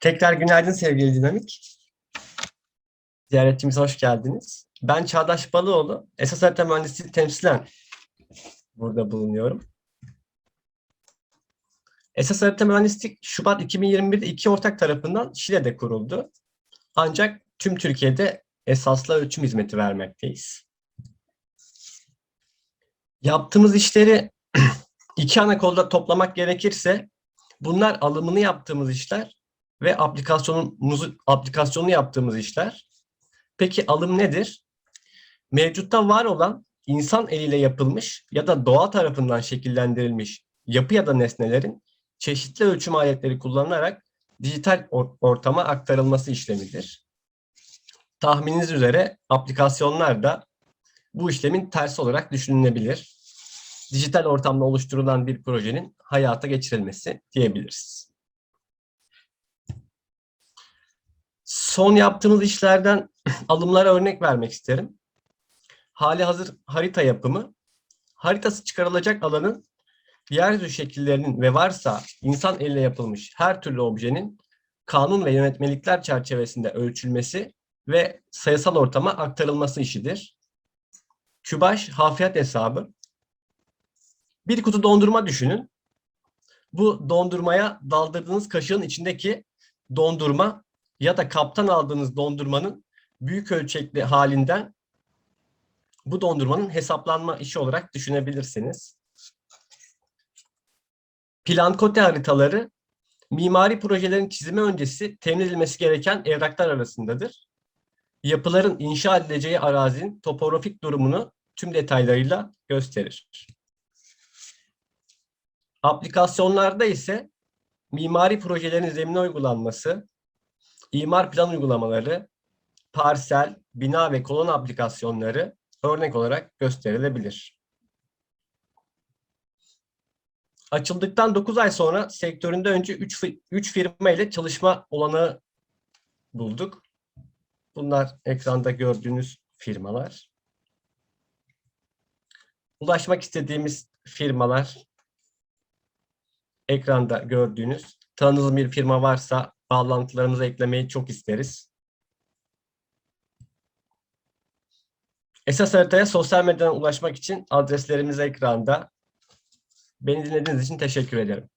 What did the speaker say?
Tekrar günaydın sevgili Dinamik. Ziyaretçimize hoş geldiniz. Ben Çağdaş Balıoğlu. Esas harita mühendisliği temsilen burada bulunuyorum. Esas harita mühendislik Şubat 2021'de iki ortak tarafından Şile'de kuruldu. Ancak tüm Türkiye'de esaslı ölçüm hizmeti vermekteyiz. Yaptığımız işleri iki ana kolda toplamak gerekirse bunlar alımını yaptığımız işler ve aplikasyonumuzu aplikasyonu yaptığımız işler. Peki alım nedir? Mevcutta var olan insan eliyle yapılmış ya da doğa tarafından şekillendirilmiş yapı ya da nesnelerin çeşitli ölçüm aletleri kullanılarak dijital or- ortama aktarılması işlemidir. Tahmininiz üzere aplikasyonlar da bu işlemin tersi olarak düşünülebilir. Dijital ortamda oluşturulan bir projenin hayata geçirilmesi diyebiliriz. Son yaptığımız işlerden alımlara örnek vermek isterim. Hali hazır harita yapımı, haritası çıkarılacak alanın yeryüzü şekillerinin ve varsa insan elle yapılmış her türlü objenin kanun ve yönetmelikler çerçevesinde ölçülmesi ve sayısal ortama aktarılması işidir. Kübaş hafriyat hesabı. Bir kutu dondurma düşünün. Bu dondurmaya daldırdığınız kaşığın içindeki dondurma ya da kaptan aldığınız dondurmanın büyük ölçekli halinden bu dondurmanın hesaplanma işi olarak düşünebilirsiniz. Plan kote haritaları mimari projelerin çizimi öncesi temin edilmesi gereken evraklar arasındadır. Yapıların inşa edileceği arazinin topografik durumunu tüm detaylarıyla gösterir. Aplikasyonlarda ise mimari projelerin zemine uygulanması, imar plan uygulamaları, parsel, bina ve kolon aplikasyonları örnek olarak gösterilebilir. Açıldıktan 9 ay sonra sektöründe önce 3, 3 firma ile çalışma olanağı bulduk. Bunlar ekranda gördüğünüz firmalar. Ulaşmak istediğimiz firmalar ekranda gördüğünüz. Tanıdığınız bir firma varsa bağlantılarımızı eklemeyi çok isteriz. Esas haritaya sosyal medyadan ulaşmak için adreslerimiz ekranda. Beni dinlediğiniz için teşekkür ederim.